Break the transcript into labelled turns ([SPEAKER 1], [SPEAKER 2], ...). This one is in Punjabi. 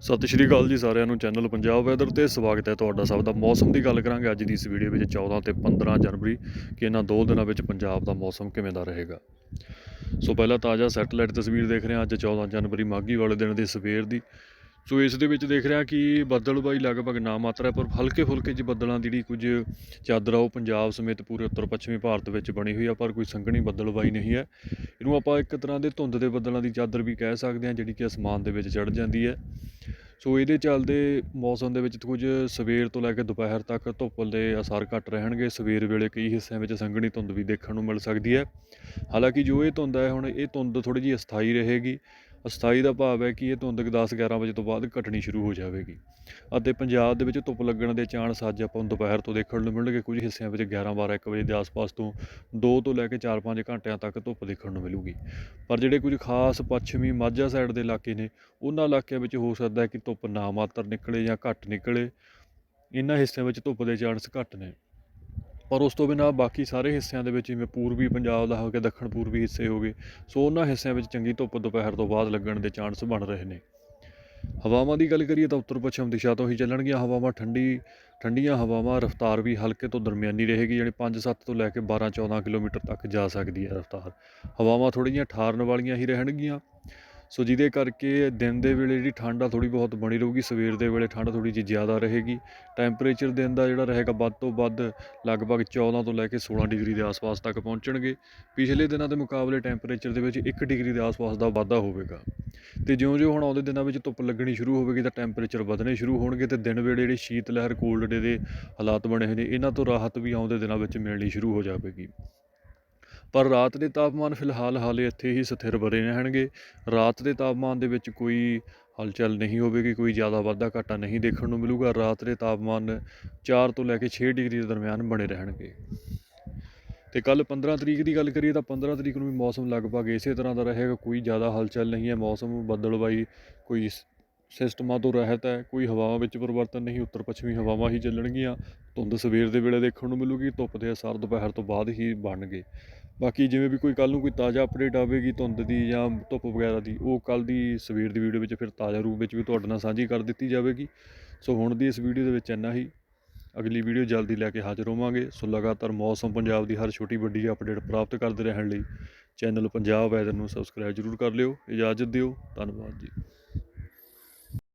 [SPEAKER 1] ਸਤਿ ਸ਼੍ਰੀ ਅਕਾਲ ਜੀ ਸਾਰਿਆਂ ਨੂੰ, ਚੈਨਲ ਪੰਜਾਬ ਵੈਦਰ ਤੇ ਸਵਾਗਤ ਹੈ ਤੁਹਾਡਾ ਸਭ ਦਾ। ਮੌਸਮ ਦੀ ਗੱਲ ਕਰਾਂਗੇ ਅੱਜ ਦੀ ਇਸ ਵੀਡੀਓ ਵਿੱਚ 14 ਤੇ 15 ਜਨਵਰੀ, ਕਿ ਇਹਨਾਂ ਦੋ ਦਿਨਾਂ ਵਿੱਚ ਪੰਜਾਬ ਦਾ ਮੌਸਮ ਕਿਵੇਂ ਦਾ ਰਹੇਗਾ। ਸੋ ਪਹਿਲਾਂ ਤਾਜ਼ਾ ਸੈਟੇਲਾਈਟ ਤਸਵੀਰ ਦੇਖ ਰਹੇ ਹਾਂ, ਅੱਜ 14 ਜਨਵਰੀ, ਮਾਘੀ ਵਾਲੇ ਦਿਨ ਦੀ ਸਵੇਰ ਦੀ। ਸੋ ਇਸ ਦੇ ਵਿੱਚ ਦੇਖ ਰਿਹਾ ਕਿ ਬੱਦਲਬਾਈ ਲਗਭਗ ਨਾ ਮਾਤਰਾ ਹੈ, ਪਰ ਹਲਕੇ ਫੁਲਕੇ ਜਿਹੇ ਬੱਦਲਾਂ ਦੀ ਜਿਹੜੀ ਕੁਝ ਚਾਦਰ ਆ ਉਹ ਪੰਜਾਬ ਸਮੇਤ ਪੂਰੇ ਉੱਤਰ ਪੱਛਮੀ ਭਾਰਤ ਵਿੱਚ ਬਣੀ ਹੋਈ ਆ ਪਰ ਕੋਈ ਸੰਘਣੀ ਬੱਦਲਬਾਈ ਨਹੀਂ ਹੈ। ਇਹਨੂੰ ਆਪਾਂ ਇੱਕ ਤਰ੍ਹਾਂ ਦੇ ਧੁੰਦ ਦੇ ਬੱਦਲਾਂ ਦੀ ਚਾਦਰ ਵੀ ਕਹਿ ਸਕਦੇ ਹਾਂ ਜਿਹੜੀ ਕਿ ਅਸਮਾਨ ਦੇ ਵਿੱਚ ਚੜ ਜਾਂਦੀ ਹੈ। ਸੋ ਇਹਦੇ ਚੱਲਦੇ ਮੌਸਮ ਦੇ ਵਿੱਚ ਕੁਝ ਸਵੇਰ ਤੋਂ ਲੈ ਕੇ ਦੁਪਹਿਰ ਤੱਕ ਧੁੱਪ ਦੇ ਅਸਰ ਘੱਟ ਰਹਿਣਗੇ। ਸਵੇਰ ਵੇਲੇ ਕਈ ਹਿੱਸਿਆਂ ਵਿੱਚ ਸੰਘਣੀ ਧੁੰਦ ਵੀ ਦੇਖਣ ਨੂੰ ਮਿਲ ਸਕਦੀ ਹੈ। ਹਾਲਾਂਕਿ ਜੋ ਇਹ ਧੁੰਦ ਹੈ ਹੁਣ ਇਹ ਧੁੰਦ ਥੋੜੀ ਜਿਹੀ ਅਸਥਾਈ ਰਹੇਗੀ। ਅਸਥਾਈ ਦਾ ਭਾਵ ਹੈ ਕਿ ਇਹ ਧੁੰਦ 10 11 ਵਜੇ ਤੋਂ ਬਾਅਦ ਘਟਣੀ ਸ਼ੁਰੂ ਹੋ ਜਾਵੇਗੀ। ਅਤੇ ਪੰਜਾਬ ਦੇ ਵਿੱਚ ਧੁੱਪ ਲੱਗਣ ਦੇ ਚਾਂਸ ਅੱਜ ਆਪਾਂ ਨੂੰ ਦੁਪਹਿਰ ਤੋਂ ਦੇਖਣ ਨੂੰ ਮਿਲਣਗੇ। ਕੁਝ ਹਿੱਸਿਆਂ ਵਿੱਚ 11 12 1 ਵਜੇ ਦੇ ਆਸ-ਪਾਸ ਤੋਂ 2 ਤੋਂ ਲੈ ਕੇ 4-5 ਘੰਟਿਆਂ ਤੱਕ ਧੁੱਪ ਦੇਖਣ ਨੂੰ ਮਿਲੂਗੀ। ਪਰ ਜਿਹੜੇ ਕੁਝ ਖਾਸ ਪੱਛਮੀ ਮਾਝਾ ਸਾਈਡ ਦੇ ਇਲਾਕੇ ਨੇ, ਉਹਨਾਂ ਇਲਾਕਿਆਂ ਵਿੱਚ ਹੋ ਸਕਦਾ ਹੈ ਕਿ ਧੁੱਪ ਨਾ ਮਾਤਰ ਨਿਕਲੇ ਜਾਂ ਘੱਟ ਨਿਕਲੇ। ਇਹਨਾਂ ਹਿੱਸਿਆਂ ਵਿੱਚ ਧੁੱਪ ਦੇ ਚਾਂਸ ਘੱਟ ਨੇ। ਪਰ ਉਸ ਤੋਂ ਬਿਨਾਂ ਬਾਕੀ ਸਾਰੇ ਹਿੱਸਿਆਂ ਦੇ ਵਿੱਚ ਜਿਵੇਂ ਪੂਰਬੀ ਪੰਜਾਬ ਦਾ ਹੋ ਗਿਆ, ਦੱਖਣ ਪੂਰਬੀ ਹਿੱਸੇ ਹੋ ਗਏ, ਸੋ ਉਹਨਾਂ ਹਿੱਸਿਆਂ ਵਿੱਚ ਚੰਗੀ ਧੁੱਪ ਦੁਪਹਿਰ ਤੋਂ ਬਾਅਦ ਲੱਗਣ ਦੇ ਚਾਂਸ ਬਣ ਰਹੇ ਨੇ। ਹਵਾਵਾਂ ਦੀ ਗੱਲ ਕਰੀਏ ਤਾਂ ਉੱਤਰ ਪੱਛਮ ਦਿਸ਼ਾ ਤੋਂ ਹੀ ਚੱਲਣਗੀਆਂ ਹਵਾਵਾਂ, ਠੰਡੀ, ਠੰਡੀਆਂ ਹਵਾਵਾਂ, ਰਫ਼ਤਾਰ ਵੀ ਹਲਕੇ ਤੋਂ ਦਰਮਿਆਨੀ ਰਹੇਗੀ, ਯਾਨੀ 5-7 ਤੋਂ ਲੈ ਕੇ 12-14 ਕਿਲੋਮੀਟਰ ਤੱਕ ਜਾ ਸਕਦੀ ਹੈ ਰਫ਼ਤਾਰ। ਹਵਾਵਾਂ ਥੋੜ੍ਹੀਆਂ ਠਾਰਨ ਵਾਲੀਆਂ ਹੀ ਰਹਿਣਗੀਆਂ। ਸੋ ਜਿਹਦੇ ਕਰਕੇ ਦਿਨ ਦੇ ਵੇਲੇ ਜਿਹੜੀ ਠੰਡ ਆ ਥੋੜ੍ਹੀ ਬਹੁਤ ਬਣੀ ਰਹੂਗੀ, ਸਵੇਰ ਦੇ ਵੇਲੇ ਠੰਡ ਥੋੜ੍ਹੀ ਜਿਹੀ ਜ਼ਿਆਦਾ ਰਹੇਗੀ। ਟੈਂਪਰੇਚਰ ਦਿਨ ਦਾ ਜਿਹੜਾ ਰਹੇਗਾ ਵੱਧ ਤੋਂ ਵੱਧ ਲਗਭਗ 14 ਤੋਂ ਲੈ ਕੇ 16 ਡਿਗਰੀ ਦੇ ਆਸ-ਪਾਸ ਤੱਕ ਪਹੁੰਚਣਗੇ। ਪਿਛਲੇ ਦਿਨਾਂ ਦੇ ਮੁਕਾਬਲੇ ਟੈਂਪਰੇਚਰ ਦੇ ਵਿੱਚ 1 ਡਿਗਰੀ ਦੇ ਆਸ-ਪਾਸ ਦਾ ਵਾਧਾ ਹੋਵੇਗਾ। ਤੇ ਜਿਉਂ-ਜਿਉਂ ਹੁਣ ਆਉਂਦੇ ਦਿਨਾਂ ਵਿੱਚ ਧੁੱਪ ਲੱਗਣੀ ਸ਼ੁਰੂ ਹੋਵੇਗੀ ਤਾਂ ਟੈਂਪਰੇਚਰ ਵਧਣੇ ਸ਼ੁਰੂ ਹੋਣਗੇ ਤੇ ਦਿਨ ਵੇਲੇ ਜਿਹੜੀ ਸ਼ੀਤ ਲਹਿਰ ਕੋਲਡ ਡੇ ਦੇ ਹਾਲਾਤ ਬਣੇ ਹੋਏ ਨੇ, ਇਹਨਾਂ ਤੋਂ ਰਾਹਤ ਵੀ ਆਉਂਦੇ ਦਿਨਾਂ ਵਿੱਚ ਮਿਲਣੀ ਸ਼ੁਰੂ ਹੋ ਜਾਵੇਗੀ। ਪਰ ਰਾਤ ਦੇ ਤਾਪਮਾਨ ਫਿਲਹਾਲ ਹਾਲੇ ਇੱਥੇ ਹੀ ਸਥਿਰ ਬਣੇ ਰਹਿਣਗੇ। ਰਾਤ ਦੇ ਤਾਪਮਾਨ ਦੇ ਵਿੱਚ ਕੋਈ ਹਲਚਲ ਨਹੀਂ ਹੋਵੇਗੀ, ਕੋਈ ਜ਼ਿਆਦਾ ਵਾਧਾ ਘਾਟਾ ਨਹੀਂ ਦੇਖਣ ਨੂੰ ਮਿਲੂਗਾ। ਰਾਤ ਦੇ ਤਾਪਮਾਨ 4 ਤੋਂ ਲੈ ਕੇ 6 ਡਿਗਰੀ ਦੇ ਦਰਮਿਆਨ ਬਣੇ ਰਹਿਣਗੇ। ਤੇ ਕੱਲ 15 ਤਰੀਕ ਦੀ ਗੱਲ ਕਰੀਏ ਤਾਂ 15 ਤਰੀਕ ਨੂੰ ਵੀ ਮੌਸਮ ਲਗਭਗ ਇਸੇ ਤਰ੍ਹਾਂ ਦਾ ਰਹੇਗਾ। ਕੋਈ ਜ਼ਿਆਦਾ ਹਲਚਲ ਨਹੀਂ ਹੈ। ਮੌਸਮ ਬੱਦਲਬਾਈ ਕੋਈ ਸਿਸਟਮਾਂ ਤੋਂ ਰਹਿਤ ਹੈ, ਕੋਈ ਹਵਾਵਾਂ ਵਿੱਚ ਪਰਿਵਰਤਨ ਨਹੀਂ ਉੱਤਰ ਪੱਛਮੀ ਹਵਾਵਾਂ ਹੀ ਚੱਲਣਗੀਆਂ। ਧੁੰਦ ਸਵੇਰ ਦੇ ਵੇਲੇ ਦੇਖਣ ਨੂੰ ਮਿਲੂਗੀ, ਧੁੱਪ ਦੇ ਅਸਰ ਦੁਪਹਿਰ ਤੋਂ ਬਾਅਦ ਹੀ ਬਣਨਗੇ। ਬਾਕੀ ਜਿਵੇਂ ਵੀ ਕੋਈ ਕੱਲ ਨੂੰ ਕੋਈ ਤਾਜ਼ਾ ਅਪਡੇਟ ਆਵੇਗੀ ਧੁੰਦ ਦੀ ਜਾਂ ਧੁੱਪ ਵਗੈਰਾ ਦੀ, ਉਹ ਕੱਲ ਦੀ ਸਵੇਰ ਦੀ ਵੀਡੀਓ ਵਿੱਚ ਫਿਰ ਤਾਜ਼ਾ ਰੂਪ ਵਿੱਚ ਵੀ ਤੁਹਾਡੇ ਨਾਲ ਸਾਂਝੀ ਕਰ ਦਿੱਤੀ ਜਾਵੇਗੀ। ਸੋ ਹੁਣ ਦੀ ਇਸ ਵੀਡੀਓ ਦੇ ਵਿੱਚ ਇੰਨਾ ਹੀ। ਅਗਲੀ ਵੀਡੀਓ ਜਲਦੀ ਲੈ ਕੇ ਹਾਜ਼ਰ ਹੋਵਾਂਗੇ। ਸੋ ਲਗਾਤਾਰ ਮੌਸਮ ਪੰਜਾਬ ਦੀ ਹਰ ਛੋਟੀ ਵੱਡੀ ਅਪਡੇਟ ਪ੍ਰਾਪਤ ਕਰਦੇ ਰਹਿਣ ਲਈ ਚੈਨਲ ਪੰਜਾਬ ਵੈਦਰ ਨੂੰ ਸਬਸਕ੍ਰਾਈਬ ਜ਼ਰੂਰ ਕਰ ਲਿਓ। ਇਜਾਜ਼ਤ ਦਿਓ। ਧੰਨਵਾਦ ਜੀ।